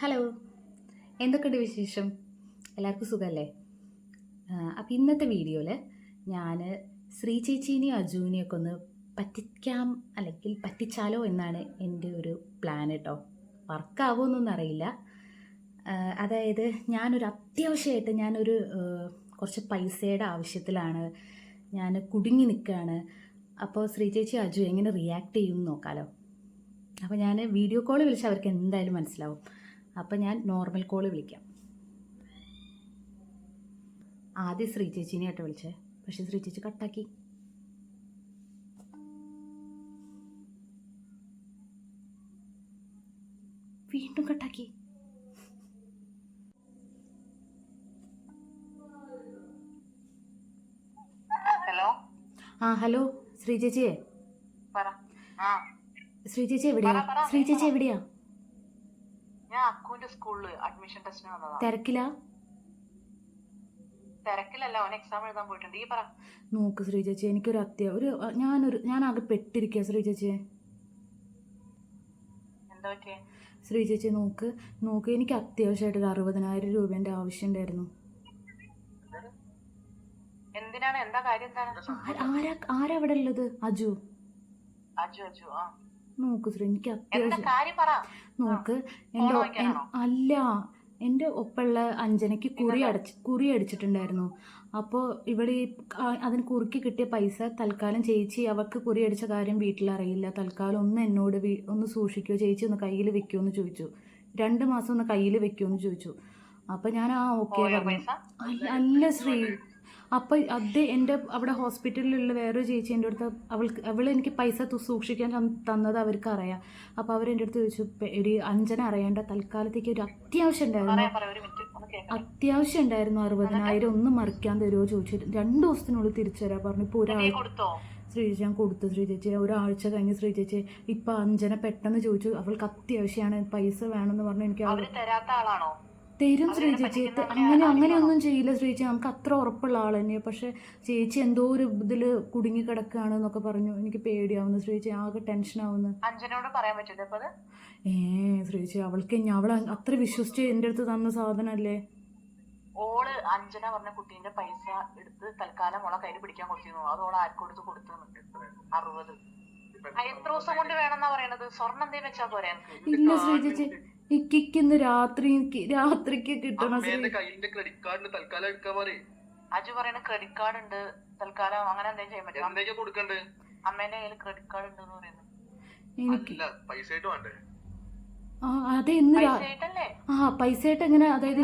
Hello എന്തൊക്കെയുണ്ട് വിശേഷം? എല്ലാവർക്കും സുഖമല്ലേ? അപ്പം ഇന്നത്തെ വീഡിയോയിൽ ഞാൻ ശ്രീ ചേച്ചീനെയും അജുവിനെയൊക്കെ ഒന്ന് പറ്റിക്കാം അല്ലെങ്കിൽ പറ്റിച്ചാലോ എന്നാണ് എന്റെ ഒരു പ്ലാൻ കേട്ടോ വർക്കാവുമെന്നൊന്നും അറിയില്ല. അതായത് ഞാനൊരു അത്യാവശ്യമായിട്ട് ഞാനൊരു കുറച്ച് പൈസയുടെ ആവശ്യത്തിലാണ് ഞാൻ കുടുങ്ങി നിൽക്കുകയാണ് അപ്പോൾ ശ്രീ ചേച്ചി അജു എങ്ങനെ റിയാക്ട് ചെയ്യും നോക്കാലോ. അപ്പോൾ ഞാൻ വീഡിയോ കോൾ വിളിച്ചാൽ അവർക്ക് എന്തായാലും മനസ്സിലാവും. അപ്പോൾ ഞാൻ നോർമൽ കോൾ വിളിക്കാം. ആദ്യം ശ്രീ ചേച്ചീനെ ആയിട്ട് വിളിച്ചേ. പക്ഷേ ശ്രീ ചേച്ചി കട്ടാക്കി. വീണ്ടും കട്ടാക്കി. ഹലോ? ആ ഹലോ. ശ്രീ ചേച്ചിയെ ശ്രീ ചേച്ചി എവിടെയാ? ശ്രീ ചേച്ചി എവിടെയാ? ഞാൻ അക്കുവിന്റെ സ്കൂളിൽ അഡ്മിഷൻ ടെസ്റ്റിന് വന്നതാ. തിരക്കിലാ? തിരക്കിലല്ല അവൻ എക്സാം എഴുതാൻ പോയിട്ടുണ്ട്. ഈ പറ. നോക്ക് ശ്രീ ചേച്ചി എനിക്കൊരു അത്യാവശ്യം ഒരു ഞാനൊരു ഞാനാകെ പെട്ടിരിക്കുക ശ്രീ ചേച്ചിയെ. എന്താ പറ്റിയേ? ശ്രീ ചേച്ചി നോക്ക് നോക്ക് എനിക്ക് അത്യാവശ്യമായിട്ട് ഒരു അറുപതിനായിരം രൂപേന്റെ ആവശ്യം ഉണ്ടായിരുന്നു എന്തിനാണ്? എന്താ കാര്യം? ആരാ ആരാ അവിടെ ഉള്ളത്? അജു. അജു അജു ആ. നോക്ക് ശ്രീ എനിക്ക് അത്യാവശ്യം നോക്ക് എന്റെ അല്ല എന്റെ ഒപ്പമുള്ള അഞ്ജനയ്ക്ക് കുറി അടച്ച് കുറി അടിച്ചിട്ടുണ്ടായിരുന്നു. അപ്പോൾ ഇവിടെ അതിന് കുറുക്കി കിട്ടിയ പൈസ തൽക്കാലം ചേച്ചി അവൾക്ക് കുറി അടിച്ച കാര്യം വീട്ടിലറിയില്ല. തൽക്കാലം ഒന്ന് എന്നോട് ഒന്ന് സൂക്ഷിക്കുമോ ചേച്ചി ഒന്ന് കയ്യിൽ വെക്കുമോ എന്ന് ചോദിച്ചു. രണ്ട് മാസം ഒന്ന് കയ്യിൽ വെക്കുമോ എന്ന് ചോദിച്ചു. അപ്പം ഞാൻ ആ ഓക്കെ പറഞ്ഞു. അല്ല ശ്രീ അപ്പം അത് എന്റെ അവിടെ ഹോസ്പിറ്റലിലുള്ള വേറൊരു ചേച്ചി എന്റെ അടുത്ത് അവൾക്ക് അവൾ എനിക്ക് പൈസ സൂക്ഷിക്കാൻ തന്ന- തന്നത് അവർക്ക് അറിയാം അപ്പോൾ അവർ എന്റെ അടുത്ത് ചോദിച്ചു ഒരു എടി അഞ്ജന അറിയേണ്ട തൽക്കാലത്തേക്ക് ഒരു അത്യാവശ്യം ഉണ്ടായിരുന്നു. അത്യാവശ്യം ഉണ്ടായിരുന്നു അറുപതിനായിരം ഒന്ന് മറിക്കാൻ തരുമോ ചോദിച്ചു രണ്ട് ദിവസത്തിനുള്ളിൽ തിരിച്ചു തരാം പറഞ്ഞു. ഇപ്പോൾ ഒരാൾ ശ്രീചേച്ചി കൊടുത്തോ? ശ്രീ ചേച്ചി ഞാൻ കൊടുത്തു ശ്രീ ചേച്ചി ഒരാഴ്ച കഴിഞ്ഞ് ശ്രീ ചേച്ചി ഇപ്പം അഞ്ജന പെട്ടെന്ന് ചോദിച്ചു അവൾക്ക് അത്യാവശ്യമാണ് പൈസ വേണമെന്ന് പറഞ്ഞു എനിക്ക് തരാത്ത ആളാണോ? തരും ശ്രീ ചേച്ചി അങ്ങനെ അങ്ങനെ ഒന്നും അങ്ങനെയൊന്നും ചെയ്യില്ല ശ്രീ ചേച്ചി നമുക്ക് അത്ര ഉറപ്പുള്ള ആൾ തന്നെയാണ് പക്ഷെ ചേച്ചി എന്തോ ഒരു ഇതിൽ കുടുങ്ങി കിടക്കുകയാണ് എന്നൊക്കെ പറഞ്ഞു. എനിക്ക് പേടിയാവുന്നു ശ്രീ ചേച്ചി ആകെ ടെൻഷനാവുന്നു. അഞ്ജനോട് പറയാൻ പറ്റില്ല ഏ ശ്രീ ചേച്ചി അവൾക്ക് അവൾ അത്ര വിശ്വസിച്ച് എന്റെ അടുത്ത് തന്ന സാധനമല്ലേ ഓൾ അഞ്ജന പറഞ്ഞ കുട്ടീന്റെ പൈസ എടുത്ത് തൽക്കാലം ഓളെ കയ്യിൽ പിടിക്കാൻ കൊടുത്തിരുന്നു. അത് ഓളെ ആർക്കൊടുത്ത് കൊടുത്തു അറുപത്. എത്ര ദിവസം കൊണ്ട് വേണമെന്നാ പറയണത്? സ്വർണം എന്തേലും വെച്ചാ പോരാ? ഇല്ല ശ്രീ ചേച്ചി ഇക്കിക്ക് ഇന്ന് രാത്രി രാത്രിക്ക് കിട്ടണം കയ്യിന്റെ ക്രെഡിറ്റ് കാർഡിന് തൽക്കാലം എടുക്കാൻ പറയും. അജു പറയണ ക്രെഡിറ്റ് കാർഡ് ഉണ്ട്. തൽക്കാലം അങ്ങനെ എന്തെങ്കിലും ചെയ്യാൻ പറ്റും എന്തൊക്കെ കൊടുക്കണ്ടേ? അമ്മേന്റെ കയ്യിൽ ക്രെഡിറ്റ് കാർഡ് ഉണ്ട് എന്ന് പറയുന്നു. എനിക്ക് പൈസ ആയിട്ട് വേണ്ടേ? ആ അതെ ഇന്ന് ആ പൈസ ആയിട്ട് എങ്ങനെ അതായത്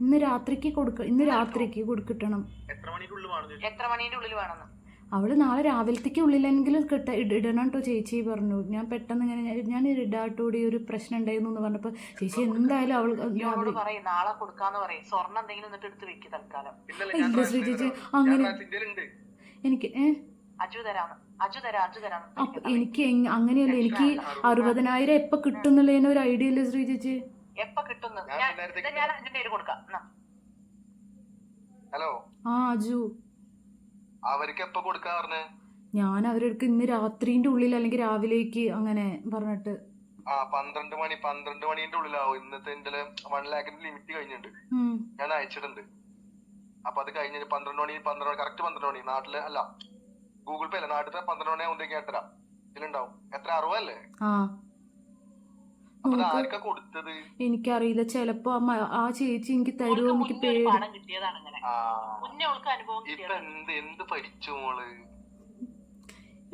ഇന്ന് രാത്രിക്ക് കൊടുക്ക ഇന്ന് രാത്രിക്ക് കൊടുക്കിട്ടണം. എത്ര മണിക്കുള്ളിൽ വേണം എത്ര മണിന്റെ ഉള്ളിൽ വേണമെന്ന് അവൾ നാളെ രാവിലത്തേക്ക് ഉള്ളിലെങ്കിലും കിട്ട ഇട- ഇടണം കേട്ടോ ചേച്ചി പറഞ്ഞു. ഞാൻ പെട്ടെന്ന് ഇങ്ങനെ ഞാൻ- ഇടാട്ടോടി ഒരു പ്രശ്നം ഉണ്ടായിരുന്നു എന്ന് പറഞ്ഞപ്പോൾ ചേച്ചി എന്തായാലും അവൾ നാളെ കൊടുക്കാന്ന് പറയും. സ്വർണം എന്തെങ്കിലും എന്നിട്ട് എടുത്ത് വെക്ക് തൽക്കാലം. ഇല്ല ശ്രീ ചേച്ചി, അങ്ങനെ- ഉണ്ട് എനിക്ക് ഏ? അജു തരാന്ന്. അജു തരാം അജു തരാം അപ്പൊ എനിക്ക് അങ്ങനെയല്ല എനിക്ക് അറുപതിനായിരം എപ്പോൾ കിട്ടുന്നില്ല ഒരു ഐഡിയ ഇല്ല ശ്രീ ചേച്ചി? എപ്പ. ഹലോ? ആ അജു. അവർക്ക് എപ്പോ കൊടുക്കാൻ പറഞ്ഞേ? ഞാൻ അവരെടുക്ക് ഇന്ന് രാത്രിന്റെ ഉള്ളിൽ അല്ലെങ്കിൽ രാവിലേക്ക് അങ്ങനെ പറഞ്ഞിട്ട് ആ പന്ത്രണ്ട് മണി പന്ത്രണ്ട് മണിന്റെ ഉള്ളിലാവും. ഇന്നത്തെ എന്റെ വൺ ലാഖിന്റെ ലിമിറ്റ് കഴിഞ്ഞിട്ടുണ്ട്. ഞാൻ അയച്ചിട്ടുണ്ട്. അപ്പൊ അത് കഴിഞ്ഞ് പന്ത്രണ്ട് മണി പന്ത്രണ്ട് മണി കറക്റ്റ് പന്ത്രണ്ട് മണി. നാട്ടിൽ അല്ല ഗൂഗിൾ പേ അല്ല നാട്ടിലെ പന്ത്രണ്ട് മണി ആവുമ്പോഴത്തേക്ക് ഞാൻ ഇതിലുണ്ടാവും. എത്ര? അറുപല്ലേ ആ അപ്പൊ ഇത് നോക്ക് ആർക്കാ കൊടുത്തത് എനിക്കറിയില്ല. ചെലപ്പോ ആ ചേച്ചി എനിക്ക് തരുമോ എനിക്ക് പേടി.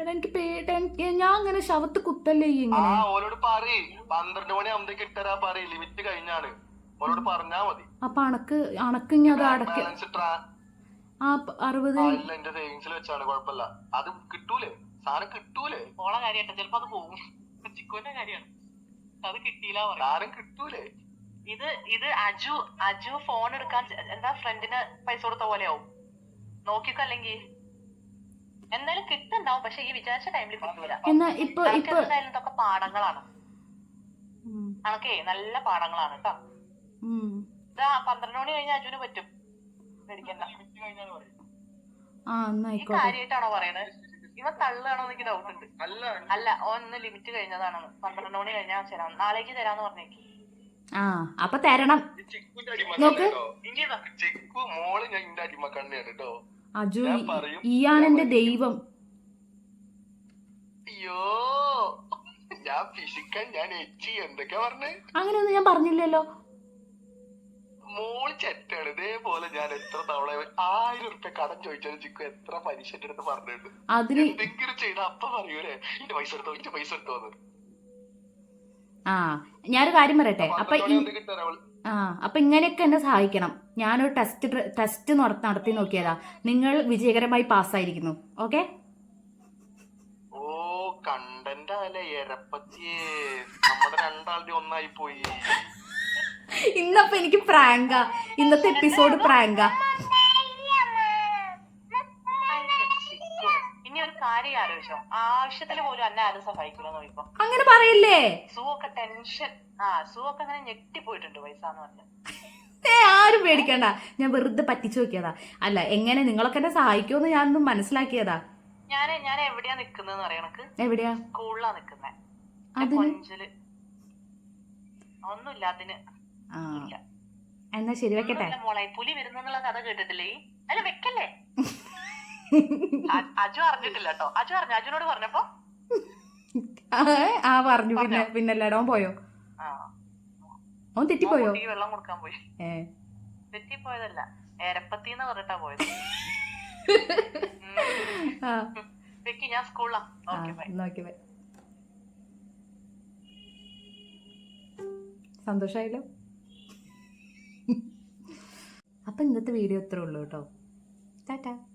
എടാ എനിക്ക് പേടി. ഞാൻ അങ്ങനെ ശവത്ത് കുത്തല്ലേ ഇങ്ങനെ. ഓലോട് പറയ്. പന്ത്രണ്ട് മണി ആവുമ്പത്തേക്ക് ഇട്ടരാ പറയ്. ലിമിറ്റ് കഴിഞ്ഞാണ്. ഓലോട് പറഞ്ഞാ മതി. അപ്പൊ അണക്ക് അണക്ക് ഇനി അത് അടക്ക. ആ അറുപത്. ആ എന്റെ സേവിങ്സിൽ വെച്ചാണ്. കുഴപ്പമില്ല. അത് കിട്ടൂലേ? സാധനം കിട്ടൂലേ? ഓളെ കാര്യമായിട്ട് ചിലപ്പോ അത് പോകും ചിക്കുവിന്റെ കാര്യമാണ്. അത് കിട്ടിയില്ല സാധനം കിട്ടൂലേ? ഇത് ഇത് അജു അജു ഫോൺ എടുക്കാൻ എന്താ ഫ്രണ്ടിന് പൈസ കൊടുത്ത പോലെയാവും നോക്കിക്കോ അല്ലെങ്കിൽ എന്തായാലും കിട്ടുണ്ടാവും പക്ഷെ ഈ വിചാരിച്ച ടൈമിൽ കിട്ടൂല എന്നാ ഇപ്പൊ അനക്ക് ഇപ്പൊ എന്തായാലും ഇതൊക്കെ പാഠങ്ങളാണ്. ഉം, നല്ല പാടങ്ങളാണ് കേട്ടോ. ഇതാ പന്ത്രണ്ട് മണി കഴിഞ്ഞ അജുവിന് പറ്റും. മേടിക്കണ്ട ഈ കാര്യമായിട്ടാണോ പറയണത് ഇവ തള്ളാണോ എനിക്ക് ഡൗട്ട് ഉണ്ട്. അല്ല. അല്ല ഓന്ന് ലിമിറ്റ് കഴിഞ്ഞതാണ് പന്ത്രണ്ട് മണി കഴിഞ്ഞാൽ തരാം നാളേക്ക് തരാന്ന് പറഞ്ഞേക്ക്. ആ അപ്പൊ തരണം. നോക്ക്. അജു എന്റെ ദൈവം. അയ്യോ. ഞാൻ ഫിസിക്കൽ ഞാൻ എച്ചി എന്തൊക്കെയാ പറഞ്ഞേ? അങ്ങനെയൊന്നും ഞാൻ പറഞ്ഞില്ലല്ലോ. മോൾ ചെറ്റാണ് ഇതേപോലെ ഞാൻ എത്ര തവണ ആയിരം ഉറുപ്പ്യ കടം ചോദിച്ചാലും ചിക്കു എത്ര പലിശന്റെ അടുത്ത് പറഞ്ഞിട്ടുണ്ട്. എന്തെങ്കിലും ചെയ്ത അപ്പ പറയൂലേ? ഇന്റെ പൈസ എടുത്തോ? ഇന്റെ പൈസ എടുത്തോന്ന് ആ ഞാനൊരു കാര്യം പറയട്ടെ. അപ്പൊ? ആ അപ്പൊ ഇങ്ങനെയൊക്കെ എന്നെ സഹായിക്കണം. ഞാനൊരു ടെസ്റ്റ് ടെസ്റ്റ് നടത്തി നടത്തി നോക്കിയതാ. നിങ്ങൾ വിജയകരമായി പാസ്സായിരിക്കുന്നു. ഓക്കെ? ഓ കണ്ടന്റ് അല്ലേ എരപ്പത്തിയേ. നമ്മുടെ രണ്ടാളുടെ ഒന്നായി പോയി. ഇന്നപ്പൊ എനിക്ക് പ്രാങ്ക. ഇന്നത്തെ എപ്പിസോഡ് പ്രാങ്ക. അങ്ങനെ പറയില്ലേ? ടെൻഷൻ. ആ അങ്ങനെ ഞെട്ടിപ്പോയിട്ടുണ്ട് പറഞ്ഞ. ഏ ആരും പേടിക്കണ്ട. ഞാൻ വെറുതെ പറ്റിച്ചു നോക്കിയതാ. അല്ല എങ്ങനെ നിങ്ങളൊക്കെ എന്നെ സഹായിക്കുമെന്ന് ഞാനൊന്നും മനസ്സിലാക്കിയതാ. ഞാൻ ഞാൻ എവിടെയാ നിക്കുന്നത് എവിടെയാ? സ്കൂളിലാ ഒന്നുമില്ല അതിന്. എന്നാ ശരി വെക്കട്ടെ? മോളെ പുലി വരുന്നുള്ള കഥ കേട്ടിട്ടില്ലേ? അല്ല വെക്കല്ലേ? അജു അറിഞ്ഞിട്ടില്ല കേട്ടോ അജു അറിഞ്ഞു? അജുനോട് പറഞ്ഞപ്പോ? ആ, പറഞ്ഞു. പിന്നെ പിന്നെ എല്ലായിടവും പോയോ? അവൻ തെറ്റിപ്പോയോ? വെള്ളം കൊടുക്കാൻ പോയി. തെറ്റിപ്പോയതല്ല. എരപ്പത്തിന്ന് പറഞ്ഞിട്ടാ പോയത്. വെക്കി ഞാൻ സ്കൂളിലാ. ആ ഓക്കെ ബൈ നോക്കി ബൈ സന്തോഷമായല്ലോ അപ്പം ഇന്നത്തെ വീഡിയോ ഇത്രേ ഉള്ളൂ കേട്ടോ. ടാറ്റാ.